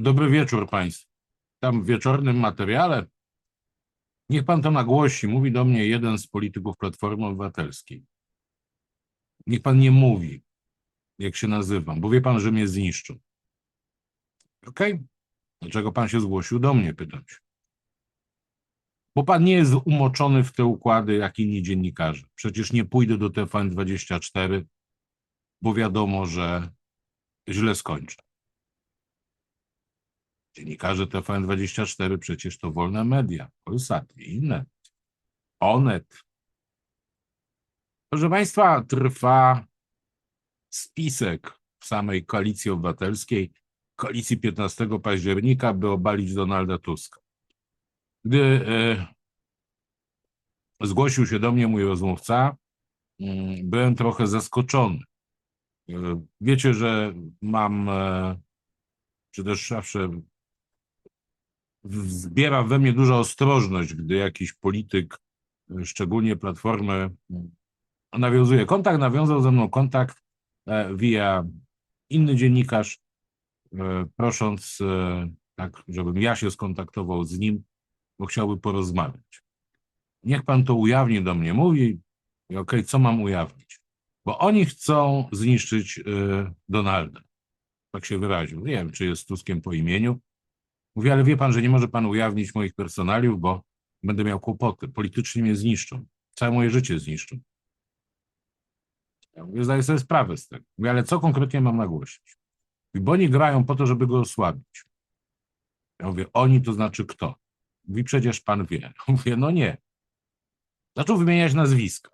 Dobry wieczór Państwu. Tam w wieczornym materiale, niech Pan to nagłosi, mówi do mnie jeden z polityków Platformy Obywatelskiej. Niech Pan nie mówi, jak się nazywam, bo wie Pan, że mnie zniszczą. Okej? Dlaczego Pan się zgłosił do mnie, pytam się. Bo Pan nie jest umoczony w te układy, jak inni dziennikarze. Przecież nie pójdę do TVN24, bo wiadomo, że źle skończę. Dziennikarze TVN24 przecież to wolne media, Polsat i inne. Onet. Proszę Państwa, trwa spisek w samej koalicji obywatelskiej, koalicji 15 października, by obalić Donalda Tuska. Gdy e, zgłosił się do mnie mój rozmówca, mm, byłem trochę zaskoczony. E, Wiecie, że mam, e, czy też zawsze zbiera we mnie duża ostrożność, gdy jakiś polityk, e, szczególnie Platformy, m, nawiązuje kontakt. Nawiązał ze mną kontakt e, via inny dziennikarz, e, prosząc tak, żebym ja się skontaktował z nim, bo chciałby porozmawiać. Niech pan to ujawni do mnie, mówi, i okej, co mam ujawnić? Bo oni chcą zniszczyć Donalda. Tak się wyraził. Nie wiem, czy jest Tuskiem po imieniu, Mówi, ale wie pan, że nie może pan ujawnić moich personaliów, bo będę miał kłopoty. Politycznie mnie zniszczą. Całe moje życie zniszczą. Ja mówię, zdaję sobie sprawę z tego. Mówię, ale co konkretnie mam nagłosić? Mówi, bo oni grają po to, żeby go osłabić. Ja mówię, oni to znaczy kto? Mówi, przecież pan wie. Mówię, no nie. Zaczął wymieniać nazwiska.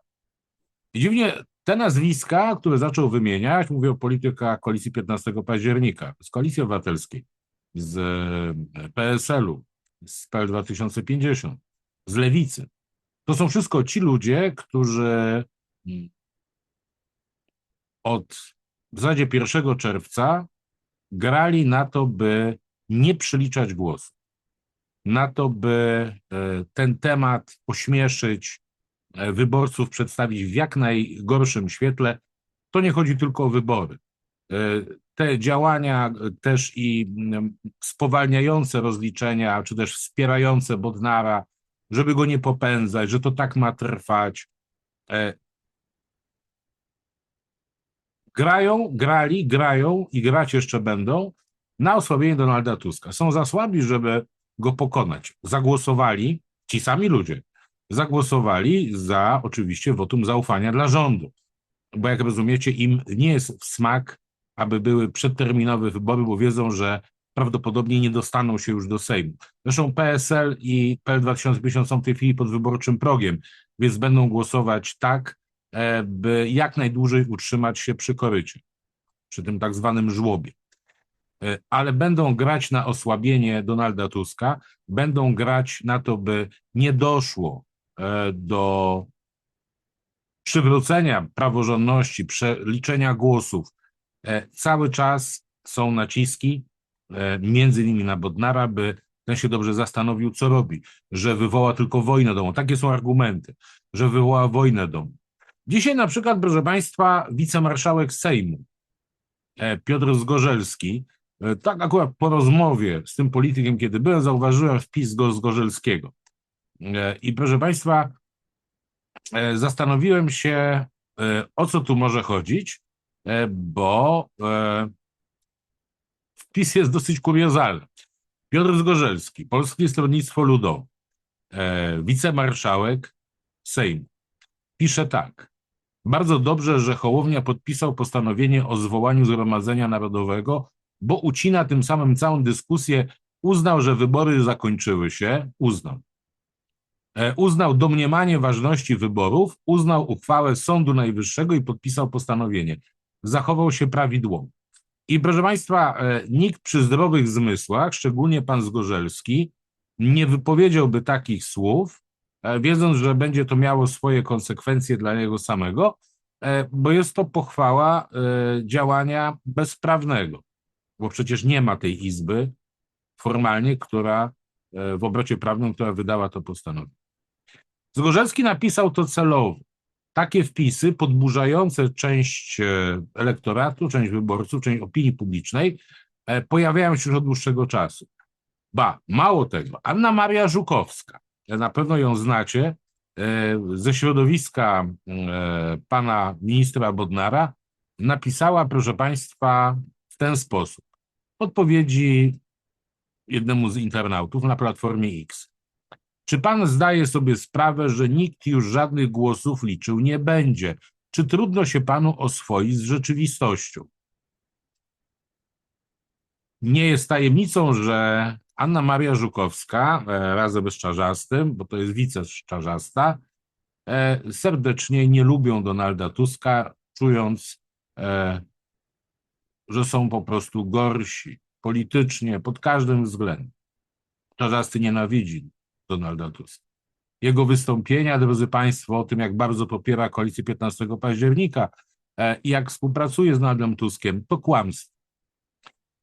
I dziwnie te nazwiska, które zaczął wymieniać, mówię o politykach koalicji 15 października, z koalicji obywatelskiej, z e, PSL-u, z PL 2050, z Lewicy. To są wszystko ci ludzie, którzy mm, od w zasadzie 1 czerwca grali na to, by nie przyliczać głosu, na to, by e, ten temat ośmieszyć, e, wyborców przedstawić w jak najgorszym świetle. To nie chodzi tylko o wybory. Te działania e, też i spowalniające rozliczenia, czy też wspierające Bodnara, żeby go nie popędzać, że to tak ma trwać. e, Grają, grali, grają i grać jeszcze będą na osłabienie Donalda Tuska. Są za słabi, żeby go pokonać. Zagłosowali, ci sami ludzie, zagłosowali za oczywiście wotum zaufania dla rządu. Bo jak rozumiecie, im nie jest w smak, aby były przedterminowe wybory, bo wiedzą, że prawdopodobnie nie dostaną się już do Sejmu. Zresztą PSL i PL 2050 są w tej chwili pod wyborczym progiem, więc będą głosować tak, e, by jak najdłużej utrzymać się przy korycie, przy tym tak zwanym żłobie. E, Ale będą grać na osłabienie Donalda Tuska, będą grać na to, by nie doszło e, do przywrócenia praworządności, przeliczenia głosów. E, Cały czas są naciski, e, między innymi na Bodnara, by ten się dobrze zastanowił, co robi, że wywoła tylko wojnę domową. Takie są argumenty, że wywoła wojnę domową. Dzisiaj na przykład, proszę Państwa, wicemarszałek Sejmu e, Piotr Zgorzelski, tak akurat po rozmowie z tym politykiem, kiedy byłem, zauważyłem wpis go Zgorzelskiego. I proszę Państwa, zastanowiłem się, o co tu może chodzić, bo e, wpis jest dosyć kuriozalny. Piotr Zgorzelski, Polskie Stronnictwo Ludowe, e, wicemarszałek Sejmu, pisze tak. Bardzo dobrze, że Hołownia podpisał postanowienie o zwołaniu Zgromadzenia Narodowego, bo ucina tym samym całą dyskusję. Uznał, że wybory zakończyły się, uznał. E, Uznał domniemanie ważności wyborów, uznał uchwałę Sądu Najwyższego i podpisał postanowienie. Zachował się prawidłowo. I proszę Państwa, e, nikt przy zdrowych zmysłach, szczególnie pan Zgorzelski, nie wypowiedziałby takich słów, e, wiedząc, że będzie to miało swoje konsekwencje dla niego samego, e, bo jest to pochwała działania bezprawnego, bo przecież nie ma tej izby formalnie, która w obrocie prawnym, która wydała to postanowienie. Zgorzelski napisał to celowo. Takie wpisy podburzające część e, elektoratu, część wyborców, część opinii publicznej, e, pojawiają się już od dłuższego czasu. Ba, mało tego, Anna Maria Żukowska, na pewno ją znacie, e, ze środowiska pana ministra Bodnara, napisała, proszę państwa, w ten sposób. Odpowiedzi jednemu z internautów na platformie X. Czy pan zdaje sobie sprawę, że nikt już żadnych głosów liczył nie będzie? Czy trudno się panu oswoić z rzeczywistością? Nie jest tajemnicą, że Anna Maria Żukowska e, razem z Czarzastym, bo to jest wices Czarzasta, e, serdecznie nie lubią Donalda Tuska, czując, e, że są po prostu gorsi politycznie, pod każdym względem. Czarzasty nienawidzi Donalda Tuska. Jego wystąpienia, drodzy Państwo, o tym, jak bardzo popiera koalicję 15 października i jak współpracuje z Donaldem Tuskiem, to kłamstwo.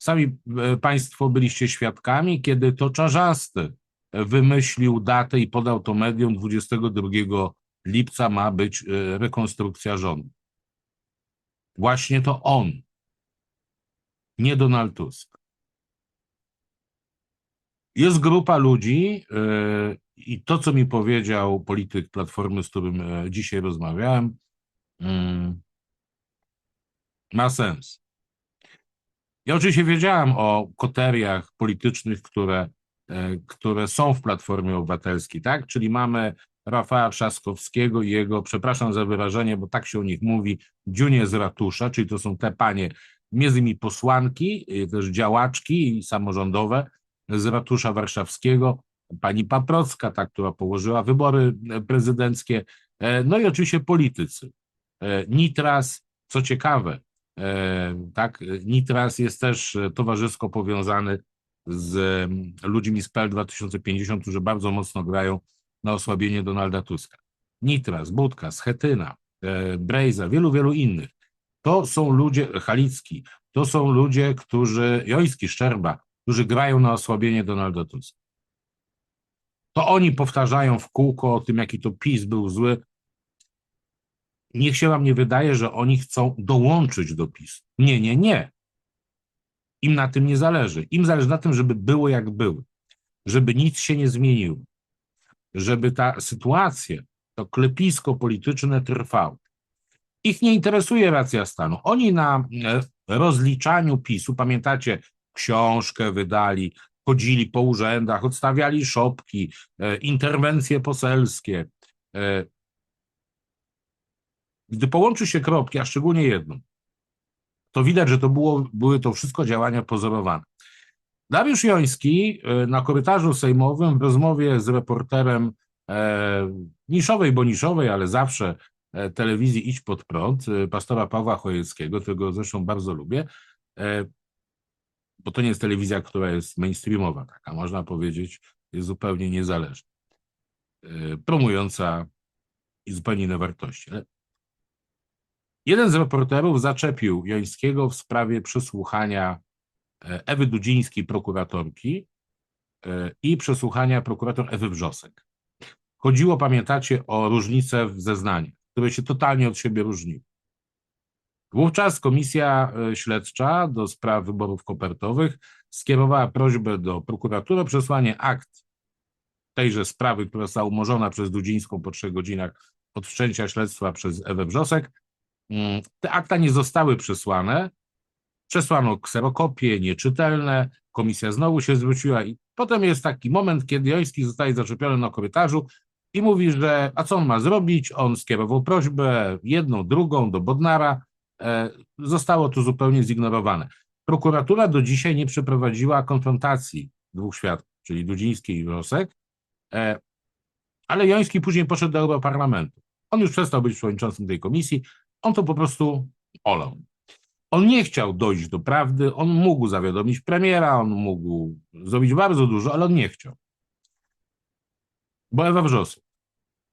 Sami e, Państwo byliście świadkami, kiedy to Czarzasty wymyślił datę i podał to medium 22 lipca ma być e, rekonstrukcja rządu. Właśnie to on, nie Donald Tusk. Jest grupa ludzi e, i to, co mi powiedział polityk Platformy, z którym dzisiaj rozmawiałem, mm, ma sens. Ja oczywiście wiedziałem o koteriach politycznych, które, e, które są w Platformie Obywatelskiej, tak? Czyli mamy Rafała Trzaskowskiego i jego, przepraszam za wyrażenie, bo tak się o nich mówi, dziunie z ratusza, czyli to są te panie, między innymi posłanki, też działaczki samorządowe z ratusza warszawskiego, pani Paprocka, ta, która położyła wybory prezydenckie, e, no i oczywiście politycy. E, Nitras, co ciekawe, E, tak, Nitras jest też e, towarzysko powiązany z ludźmi z PL 2050, którzy bardzo mocno grają na osłabienie Donalda Tuska. Nitras, Budka, Schetyna, e, Brejza, wielu, wielu innych. To są ludzie, Halicki, to są ludzie, którzy, Joński, Szczerba, którzy grają na osłabienie Donalda Tuska. To oni powtarzają w kółko o tym, jaki to PiS był zły, niech się wam nie wydaje, że oni chcą dołączyć do PiS. Nie, nie, nie. Im na tym nie zależy. Im zależy na tym, żeby było jak było, żeby nic się nie zmieniło, żeby ta sytuacja, to klepisko polityczne trwało. Ich nie interesuje racja stanu. Oni na e, rozliczaniu PiSu, pamiętacie, książkę wydali, chodzili po urzędach, odstawiali szopki, e, interwencje poselskie, e, gdy połączy się kropki, a szczególnie jedną, to widać, że to było, były to wszystko działania pozorowane. Dariusz Joński e, na korytarzu sejmowym w rozmowie z reporterem niszowej, bo niszowej, ale zawsze telewizji Idź Pod Prąd, pastora Pawła Chojeckiego, którego zresztą bardzo lubię, bo to nie jest telewizja, która jest mainstreamowa, taka można powiedzieć, jest zupełnie niezależna, e, promująca i zupełnie inne wartości. Ale Jeden z reporterów zaczepił Jońskiego w sprawie przesłuchania e, Ewy Dudzińskiej, prokuratorki, e, i przesłuchania prokurator Ewy Wrzosek. Chodziło, pamiętacie, o różnice w zeznaniach, które się totalnie od siebie różniły. Wówczas Komisja e, Śledcza do spraw wyborów kopertowych skierowała prośbę do prokuratury o przesłanie akt tejże sprawy, która została umorzona przez Dudzińską po trzech godzinach od wszczęcia śledztwa przez Ewę Wrzosek, Mm, te akta nie zostały przesłane. Przesłano kserokopie nieczytelne, komisja znowu się zwróciła i potem jest taki moment, kiedy Joński zostaje zaczepiony na korytarzu i mówi, że a co on ma zrobić? On skierował prośbę, jedną, drugą do Bodnara. E, zostało to zupełnie zignorowane. Prokuratura do dzisiaj nie przeprowadziła konfrontacji dwóch świadków, czyli Dudzińskiej i Rosek, e, ale Joński później poszedł do Europarlamentu. On już przestał być przewodniczącym tej komisji, on to po prostu olał. On nie chciał dojść do prawdy, on mógł zawiadomić premiera, on mógł zrobić bardzo dużo, ale on nie chciał. Bo Ewa Wrzosek.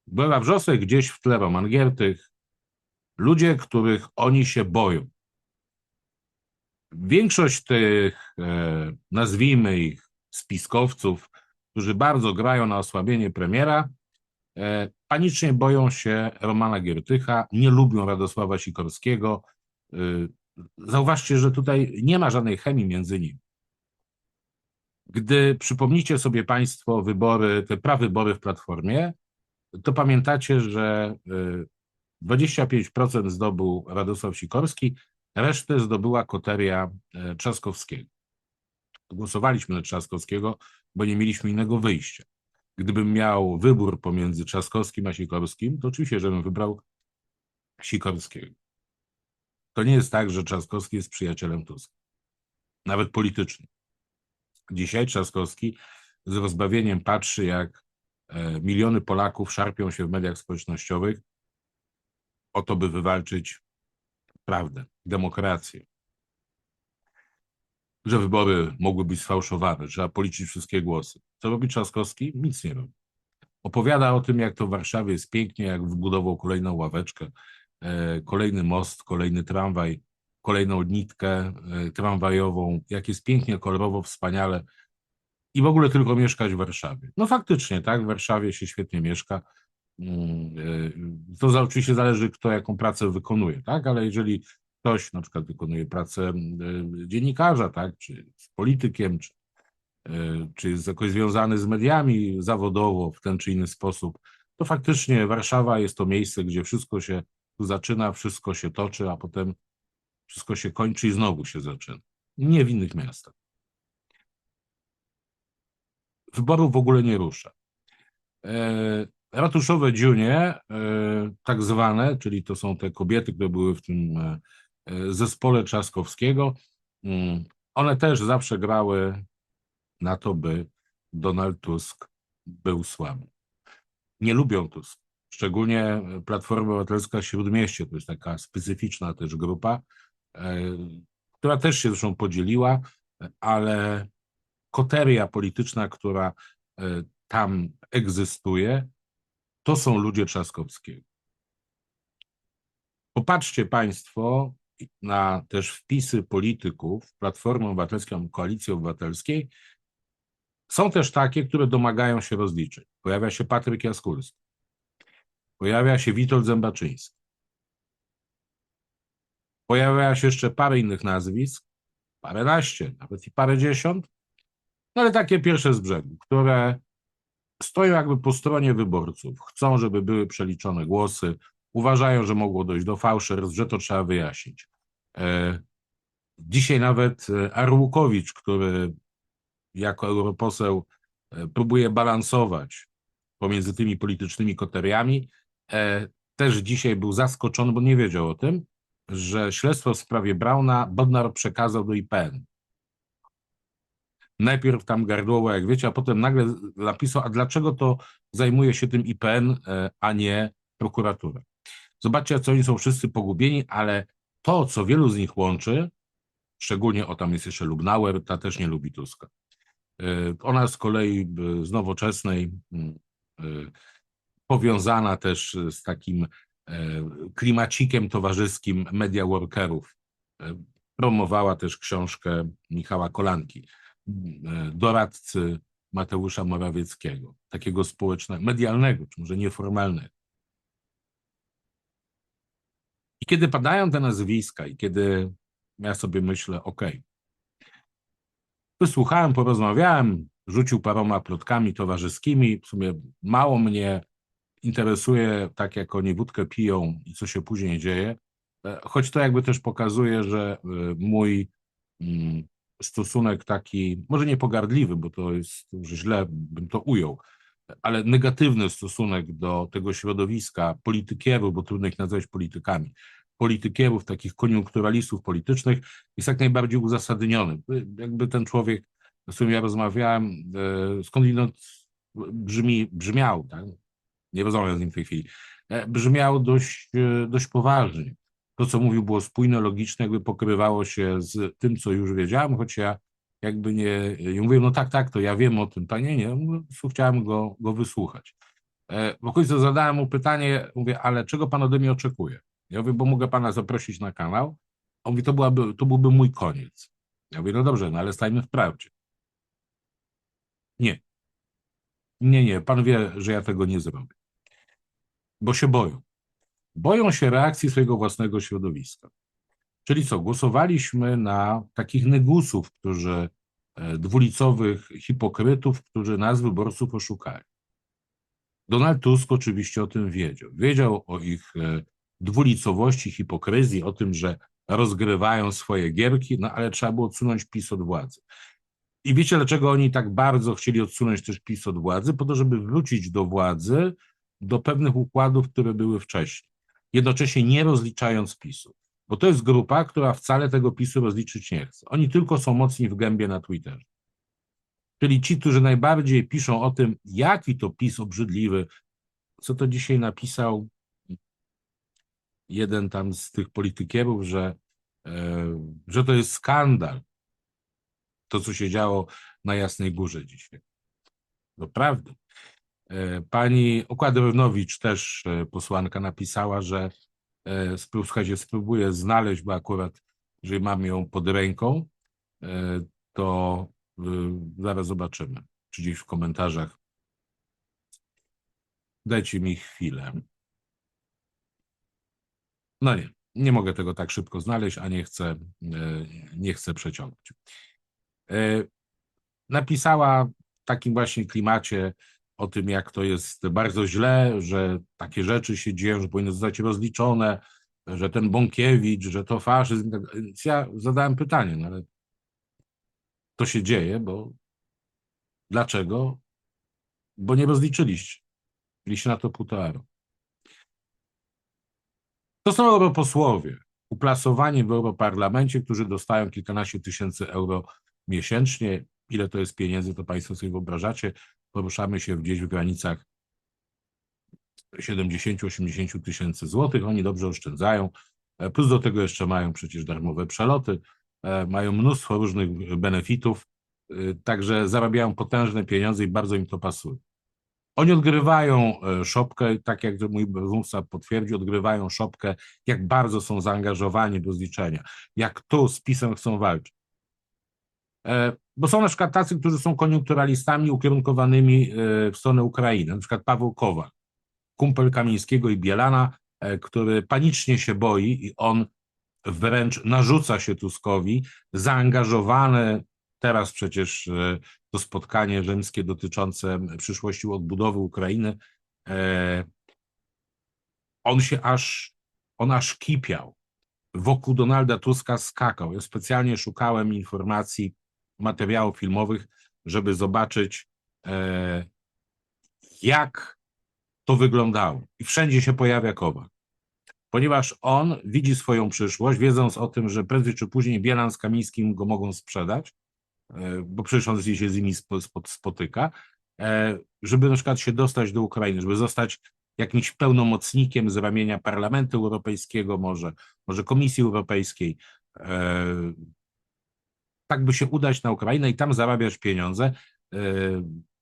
Bo Ewa Wrzosek gdzieś w tle Roman Giertych, ludzie, których oni się boją. Większość tych, e, nazwijmy ich, spiskowców, którzy bardzo grają na osłabienie premiera, E, panicznie boją się Romana Giertycha, nie lubią Radosława Sikorskiego, e, zauważcie, że tutaj nie ma żadnej chemii między nimi. Gdy przypomnicie sobie Państwo wybory, te prawybory w Platformie, to pamiętacie, że 25% zdobył Radosław Sikorski, resztę zdobyła koteria e, Trzaskowskiego. Głosowaliśmy na Trzaskowskiego, bo nie mieliśmy innego wyjścia. Gdybym miał wybór pomiędzy Trzaskowskim a Sikorskim, to oczywiście, żebym wybrał Sikorskiego. To nie jest tak, że Trzaskowski jest przyjacielem Tuska. Nawet politycznym. Dzisiaj Trzaskowski z rozbawieniem patrzy, jak e, miliony Polaków szarpią się w mediach społecznościowych o to, by wywalczyć prawdę, demokrację. Że wybory mogły być sfałszowane, trzeba policzyć wszystkie głosy. Co robi Trzaskowski? Nic nie robi. Opowiada o tym, jak to w Warszawie jest pięknie, jak wybudował kolejną ławeczkę, e, kolejny most, kolejny tramwaj, kolejną nitkę e, tramwajową, jak jest pięknie, kolorowo, wspaniale i w ogóle tylko mieszkać w Warszawie. No faktycznie, tak, w Warszawie się świetnie mieszka. Mm, e, To oczywiście zależy, kto jaką pracę wykonuje, tak? Ale jeżeli ktoś na przykład wykonuje pracę e, dziennikarza, tak? Czy z politykiem, czy, e, czy jest jakoś związany z mediami zawodowo w ten czy inny sposób, to faktycznie Warszawa jest to miejsce, gdzie wszystko się tu zaczyna, wszystko się toczy, a potem wszystko się kończy i znowu się zaczyna. Nie w innych miastach. Wyborów w ogóle nie rusza. Ratuszowe dziunie, e, tak zwane, czyli to są te kobiety, które były w tym e, e, zespole Trzaskowskiego, mm, one też zawsze grały na to, by Donald Tusk był słaby. Nie lubią Tusk. Szczególnie Platforma Obywatelska Śródmieście, to jest taka specyficzna też grupa, która też się zresztą podzieliła, ale koteria polityczna, która tam egzystuje, to są ludzie Trzaskowskiego. Popatrzcie Państwo na też wpisy polityków Platformy Obywatelskiej, Koalicji Obywatelskiej. Są też takie, które domagają się rozliczeń. Pojawia się Patryk Jaskulski. Pojawia się Witold Zębaczyński. Pojawia się jeszcze parę innych nazwisk, paręnaście, nawet i parędziesiąt, no ale takie pierwsze z brzegu, które stoją jakby po stronie wyborców, chcą, żeby były przeliczone głosy, uważają, że mogło dojść do fałszerstw, że to trzeba wyjaśnić. E, Dzisiaj nawet e, Arłukowicz, który jako europoseł e, próbuje balansować pomiędzy tymi politycznymi koteriami, też dzisiaj był zaskoczony, bo nie wiedział o tym, że śledztwo w sprawie Brauna Bodnar przekazał do IPN. Najpierw tam gardłowo, jak wiecie, a potem nagle napisał, a dlaczego to zajmuje się tym IPN, e, a nie prokuratura. Zobaczcie, co oni są wszyscy pogubieni, ale to, co wielu z nich łączy, szczególnie o tam jest jeszcze Lubnauer, ta też nie lubi Tuska. E, Ona z kolei e, z nowoczesnej, mm, powiązana też z takim klimacikiem towarzyskim media workerów. Promowała też książkę Michała Kolanki, doradcy Mateusza Morawieckiego, takiego społecznego, medialnego, czy może nieformalnego. I kiedy padają te nazwiska i kiedy ja sobie myślę, ok, wysłuchałem, porozmawiałem, rzucił paroma plotkami towarzyskimi, w sumie mało mnie interesuje, tak jak oni wódkę piją i co się później dzieje, E, choć to jakby też pokazuje, że e, mój mm, stosunek taki, może nie pogardliwy, bo to jest, że źle bym to ujął, ale negatywny stosunek do tego środowiska politykierów, bo trudno ich nazwać politykami, politykierów, takich koniunkturalistów politycznych jest jak najbardziej uzasadniony. Jakby ten człowiek, z którym ja rozmawiałem, e, skądinąd brzmi, brzmiał, tak? nie rozmawiam z nim w tej chwili, e, brzmiał dość, e, dość poważnie. To, co mówił, było spójne, logiczne, jakby pokrywało się z tym, co już wiedziałem, choć ja jakby nie, nie mówię, no tak, tak, to ja wiem o tym, panie, nie, chciałem go, go wysłuchać. E, W końcu zadałem mu pytanie, mówię, ale czego pan ode mnie oczekuje? Ja mówię, bo mogę pana zaprosić na kanał. On mówi, to, byłaby, to byłby mój koniec. Ja mówię, no dobrze, no ale stajmy w prawdzie. Nie. Nie, nie, pan wie, że ja tego nie zrobię. Bo się boją. Boją się reakcji swojego własnego środowiska. Czyli co, głosowaliśmy na takich negusów, którzy e, dwulicowych hipokrytów, którzy nas wyborców oszukali. Donald Tusk oczywiście o tym wiedział. Wiedział o ich e, dwulicowości, hipokryzji, o tym, że rozgrywają swoje gierki, no ale trzeba było odsunąć PiS od władzy. I wiecie, dlaczego oni tak bardzo chcieli odsunąć też PiS od władzy? Po to, żeby wrócić do władzy, do pewnych układów, które były wcześniej, jednocześnie nie rozliczając PiSu. Bo to jest grupa, która wcale tego PiSu rozliczyć nie chce. Oni tylko są mocni w gębie na Twitterze. Czyli ci, którzy najbardziej piszą o tym, jaki to PiS obrzydliwy, co to dzisiaj napisał jeden tam z tych politykierów, że, e, że to jest skandal, to co się działo na Jasnej Górze dzisiaj. Doprawdy. E, pani Okładrwnowicz, też e, posłanka, napisała, że e, spró- słuchajcie, spróbuję znaleźć, bo akurat, jeżeli mam ją pod ręką, to zaraz zobaczymy, czy gdzieś w komentarzach. Dajcie mi chwilę. No nie, nie mogę tego tak szybko znaleźć, a nie chcę, nie chcę przeciągnąć. Napisała w takim właśnie klimacie o tym, jak to jest bardzo źle, że takie rzeczy się dzieją, że powinny zostać rozliczone, że ten Bąkiewicz, że to faszyzm. tak. Więc ja zadałem pytanie, no ale to się dzieje, bo dlaczego? Bo nie rozliczyliście. Mieliście na to półtora. To są europosłowie, uplasowani w Europarlamencie, którzy dostają kilkanaście tysięcy euro miesięcznie. Ile to jest pieniędzy, to Państwo sobie wyobrażacie. Poruszamy się gdzieś w granicach 70-80 tysięcy złotych. Oni dobrze oszczędzają. E, Plus do tego jeszcze mają przecież darmowe przeloty, e, mają mnóstwo różnych benefitów, e, także zarabiają potężne pieniądze i bardzo im to pasuje. Oni odgrywają szopkę, tak jak mój rozmówca potwierdził, odgrywają szopkę, jak bardzo są zaangażowani do zliczenia, jak tu z PiSem chcą walczyć. E, Bo są na przykład tacy, którzy są koniunkturalistami ukierunkowanymi e, w stronę Ukrainy, na przykład Paweł Kowal, kumpel Kamińskiego i Bielana, e, który panicznie się boi i on wręcz narzuca się Tuskowi, zaangażowany teraz przecież to spotkanie rzymskie dotyczące przyszłości odbudowy Ukrainy, on się aż, on aż kipiał. Wokół Donalda Tuska skakał. Ja specjalnie szukałem informacji, materiałów filmowych, żeby zobaczyć, e, jak to wyglądało. I wszędzie się pojawia Kowal. Ponieważ on widzi swoją przyszłość, wiedząc o tym, że prędzej czy później Bielan z Kamińskim go mogą sprzedać, e, bo przecież on się z nimi spo- spo- spotyka, e, żeby na przykład się dostać do Ukrainy, żeby zostać jakimś pełnomocnikiem z ramienia Parlamentu Europejskiego, może, może Komisji Europejskiej, tak by się udać na Ukrainę i tam zarabiać pieniądze, e,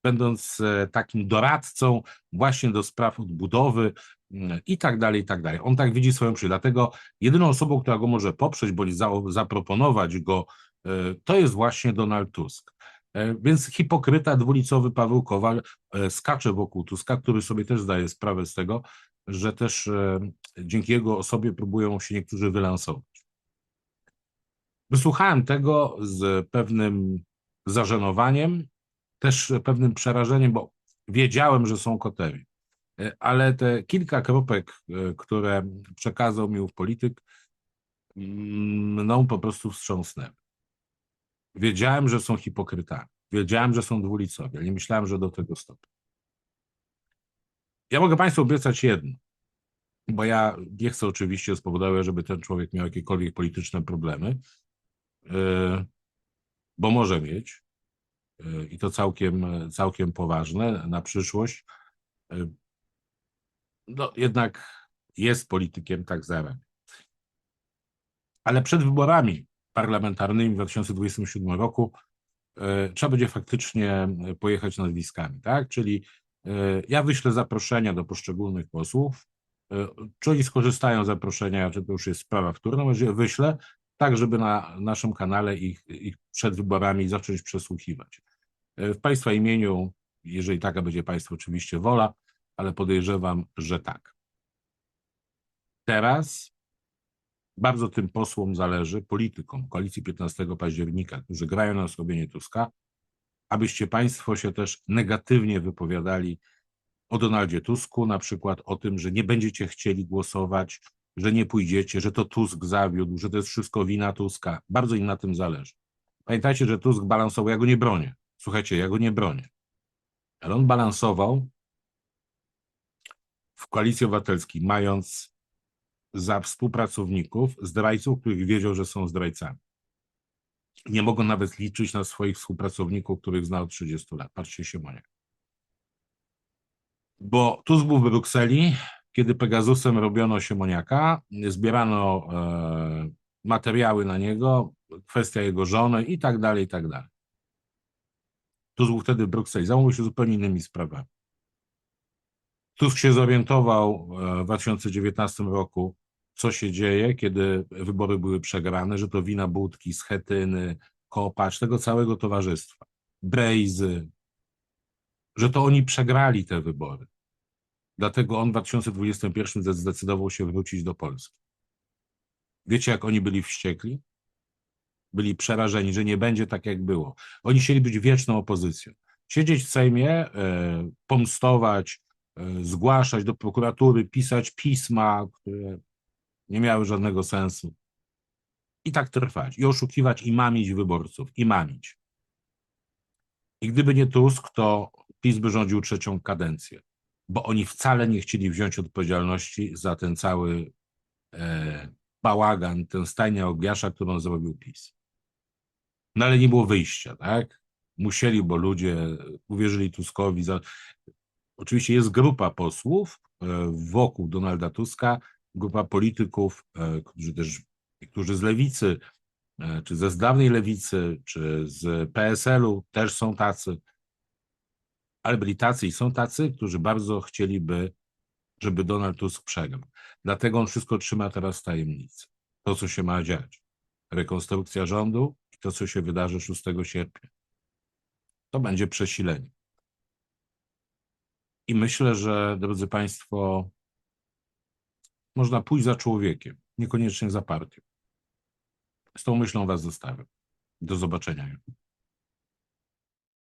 będąc e, takim doradcą właśnie do spraw odbudowy mm, i tak dalej, i tak dalej. On tak widzi swoją przyszłość. Dlatego jedyną osobą, która go może poprzeć bądź za, zaproponować go, e, to jest właśnie Donald Tusk. Więc hipokryta dwulicowy Paweł Kowal skacze wokół Tuska, który sobie też zdaje sprawę z tego, że też dzięki jego osobie próbują się niektórzy wylansować. Wysłuchałem tego z pewnym zażenowaniem, też pewnym przerażeniem, bo wiedziałem, że są kotery. E, Ale te kilka kropek, e, które przekazał mi ów polityk, mm, mną po prostu wstrząsnęły. Wiedziałem, że są hipokrytami. Wiedziałem, że są dwulicowi, ale nie myślałem, że do tego stopnia. Ja mogę Państwu obiecać jedno, bo ja nie chcę oczywiście spowodować, żeby ten człowiek miał jakiekolwiek polityczne problemy, bo może mieć e, i to całkiem, całkiem poważne na przyszłość. E, No jednak jest politykiem, tak zarabia. Ale przed wyborami parlamentarnymi w 2027 roku trzeba będzie faktycznie pojechać nazwiskami, tak? Czyli ja wyślę zaproszenia do poszczególnych posłów. Czy oni skorzystają z zaproszenia, czy to już jest sprawa wtórna, może wyślę, tak żeby na naszym kanale ich, ich przed wyborami zacząć przesłuchiwać. E, W Państwa imieniu, jeżeli taka będzie Państwa oczywiście wola, ale podejrzewam, że tak. Teraz bardzo tym posłom zależy, politykom koalicji 15 października, którzy grają na osłabienie Tuska, abyście Państwo się też negatywnie wypowiadali o Donaldzie Tusku, na przykład o tym, że nie będziecie chcieli głosować, że nie pójdziecie, że to Tusk zawiódł, że to jest wszystko wina Tuska. Bardzo im na tym zależy. Pamiętajcie, że Tusk balansował, ja go nie bronię. Słuchajcie, ja go nie bronię. Ale on balansował w koalicji obywatelskiej, mając za współpracowników zdrajców, których wiedział, że są zdrajcami. Nie mogą nawet liczyć na swoich współpracowników, których znał od 30 lat. Patrzcie się, Monia. Bo Tusk był w Brukseli, kiedy Pegasusem robiono Siemoniaka, zbierano e, materiały na niego, kwestia jego żony i tak dalej, i tak dalej. Tusk wtedy w Brukseli, zajmował się zupełnie innymi sprawami. Tusk się zorientował e, w 2019 roku, co się dzieje, kiedy wybory były przegrane, że to wina Budki, Schetyny, Kopacz, tego całego towarzystwa, Brejzy, że to oni przegrali te wybory. Dlatego on w 2021 zde- zdecydował się wrócić do Polski. Wiecie, jak oni byli wściekli? Byli przerażeni, że nie będzie tak, jak było. Oni chcieli być wieczną opozycją. Siedzieć w Sejmie, e, pomstować, e, zgłaszać do prokuratury, pisać pisma, które nie miały żadnego sensu. I tak trwać. I oszukiwać, i mamić wyborców, i mamić. I gdyby nie Tusk, to PiS by rządził trzecią kadencję, bo oni wcale nie chcieli wziąć odpowiedzialności za ten cały e, bałagan, tę stajnię Ogliasza, którą zrobił PiS. No ale nie było wyjścia, tak? Musieli, bo ludzie uwierzyli Tuskowi. Za... Oczywiście jest grupa posłów e, wokół Donalda Tuska, grupa polityków, e, którzy też, którzy z lewicy, e, czy ze z dawnej lewicy, czy z PSL-u też są tacy, ale byli tacy i są tacy, którzy bardzo chcieliby, żeby Donald Tusk przegrał. Dlatego on wszystko trzyma teraz w tajemnicy. To, co się ma dziać. Rekonstrukcja rządu i to, co się wydarzy 6 sierpnia. To będzie przesilenie. I myślę, że, drodzy Państwo, można pójść za człowiekiem, niekoniecznie za partią. Z tą myślą Was zostawiam. Do zobaczenia.